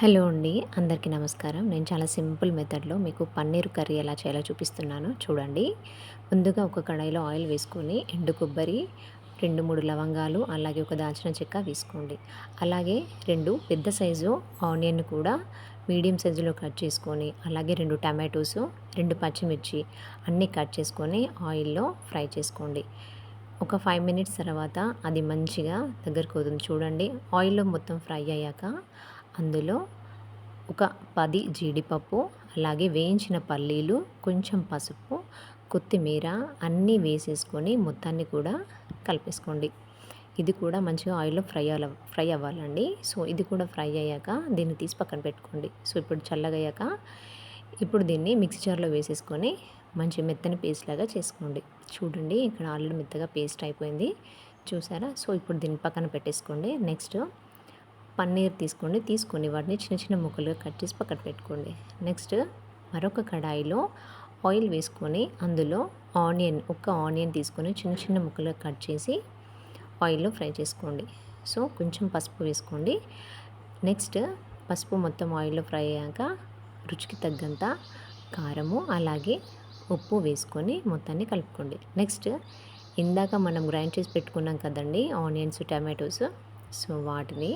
Hello అండి అందరికీ నమస్కారం. నేను చాలా సింపుల్ మెథడ్లో మీకు పన్నీర్ కర్రీ ఎలా చేయాలో చూపిస్తున్నాను. చూడండి. ముందుగా ఒక కడాయిలో ఆయిల్ వేసుకొని ఎండు కొబ్బరి రెండు మూడు లవంగాలు అలాగే ఒక దాల్చిన చెక్క వేసుకోండి. అలాగే రెండు పెద్ద సైజు ఆనియన్ కూడా మీడియం సైజులో కట్ చేసుకొని అలాగే రెండు టమాటోస్ రెండు పచ్చిమిర్చి అన్నీ కట్ చేసుకొని ఆయిల్లో ఫ్రై చేసుకోండి. ఒక ఫైవ్ మినిట్స్ తర్వాత అది మంచిగా దగ్గరకు అవుతుంది చూడండి ఆయిల్లో మొత్తం ఫ్రై అయ్యాక అందులో ఒక పది జీడిపప్పు అలాగే వేయించిన పల్లీలు కొంచెం పసుపు కొత్తిమీర అన్నీ వేసేసుకొని మొత్తాన్ని కూడా కలిపేసుకోండి. ఇది కూడా మంచిగా ఆయిల్లో ఫ్రై అవ్వ ఫ్రై అవ్వాలండి. సో ఇది కూడా ఫ్రై అయ్యాక దీన్ని తీసి పక్కన పెట్టుకోండి. సో ఇప్పుడు చల్లగయ్యాక ఇప్పుడు దీన్ని మిక్సీ జార్లో వేసేసుకొని మంచి మెత్తని పేస్ట్ లాగా చేసుకోండి. చూడండి ఇక్కడ ఆల్రెడీ మెత్తగా పేస్ట్ అయిపోయింది. చూసారా? సో ఇప్పుడు దీన్ని పక్కన పెట్టేసుకోండి. నెక్స్ట్ పన్నీర్ తీసుకోండి. తీసుకొని వాటిని చిన్న చిన్న ముక్కలుగా కట్ చేసి పక్కన పెట్టుకోండి. నెక్స్ట్ మరొక కడాయిలో ఆయిల్ వేసుకొని అందులో ఆనియన్ ఒక ఆనియన్ తీసుకొని చిన్న చిన్న ముక్కలుగా కట్ చేసి ఆయిల్లో ఫ్రై చేసుకోండి. సో కొంచెం పసుపు వేసుకోండి. నెక్స్ట్ పసుపు మొత్తం ఆయిల్లో ఫ్రై అయ్యాక రుచికి తగ్గంత కారము అలాగే ఉప్పు వేసుకొని మొత్తాన్ని కలుపుకోండి. నెక్స్ట్ ఇందాక మనం గ్రైండ్ చేసి పెట్టుకున్నాం కదండి ఆనియన్స్ టమాటోస్. సో వాటిని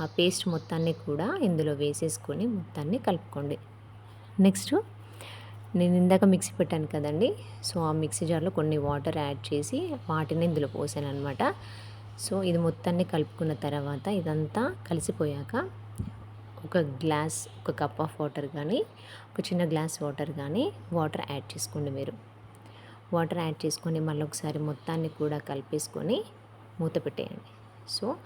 ఆ పేస్ట్ మొత్తాన్ని కూడా ఇందులో వేసేసుకొని మొత్తాన్ని కలుపుకోండి. నెక్స్ట్ నేను ఇందాక మిక్సీ పెట్టాను కదండి సో ఆ మిక్సీ జార్లో కొన్ని వాటర్ యాడ్ చేసి వాటిని ఇందులో పోసాను అనమాట సో ఇది మొత్తాన్ని కలుపుకున్న తర్వాత ఇదంతా కలిసిపోయాక ఒక గ్లాస్ ఒక కప్ ఆఫ్ వాటర్ కానీ ఒక చిన్న గ్లాస్ వాటర్ కానీ వాటర్ యాడ్ చేసుకోండి మీరు. వాటర్ యాడ్ చేసుకొని మళ్ళీ ఒకసారి మొత్తాన్ని కూడా కలిపేసుకొని మూత పెట్టేయండి. సో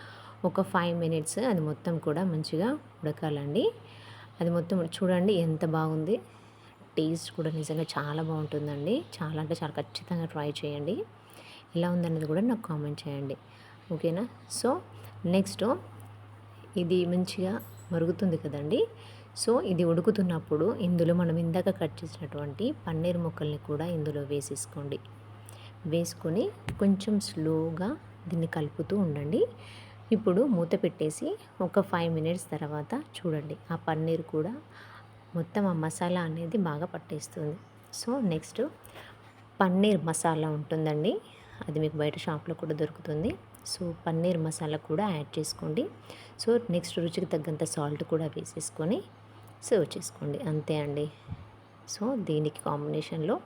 ఒక ఫైవ్ మినిట్స్ అది మొత్తం కూడా మంచిగా ఉడకాలండి. అది మొత్తం చూడండి ఎంత బాగుంది. టేస్ట్ కూడా నిజంగా చాలా బాగుంటుందండి. చాలా అంటే చాలా ఖచ్చితంగా ట్రై చేయండి. ఎలా ఉందన్నది కూడా నాకు కామెంట్ చేయండి. ఓకేనా? సో నెక్స్ట్ ఇది మంచిగా మరుగుతుంది కదండి. సో ఇది ఉడుకుతున్నప్పుడు ఇందులో మనం ఇందాక కట్ చేసినటువంటి పన్నీర్ ముక్కల్ని కూడా ఇందులో వేసేసుకోండి. వేసుకొని కొంచెం స్లోగా దీన్ని కలుపుతూ ఉండండి. ఇప్పుడు మూత పెట్టేసి ఒక ఫైవ్ మినిట్స్ తర్వాత చూడండి ఆ పన్నీర్ కూడా మొత్తం ఆ మసాలా అనేది బాగా పట్టేస్తుంది. సో నెక్స్ట్ పన్నీర్ మసాలా ఉంటుందండి. అది మీకు బయట షాప్లో కూడా దొరుకుతుంది. సో పన్నీర్ మసాలా కూడా యాడ్ చేసుకోండి. సో నెక్స్ట్ రుచికి తగ్గంత సాల్ట్ కూడా వేసేసుకొని సర్వ్ చేసుకోండి. అంతే అండి. సో దీనికి కాంబినేషన్లో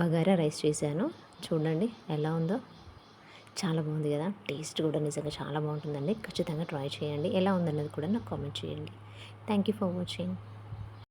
బగారా రైస్ చేశాను. చూడండి ఎలా ఉందో. చాలా బాగుంది కదా. టేస్ట్ కూడా నిజంగా చాలా బాగుంటుందండి. ఖచ్చితంగా ట్రై చేయండి. ఎలా ఉందన్నది కూడా నాకు కామెంట్ చేయండి. Thank you for watching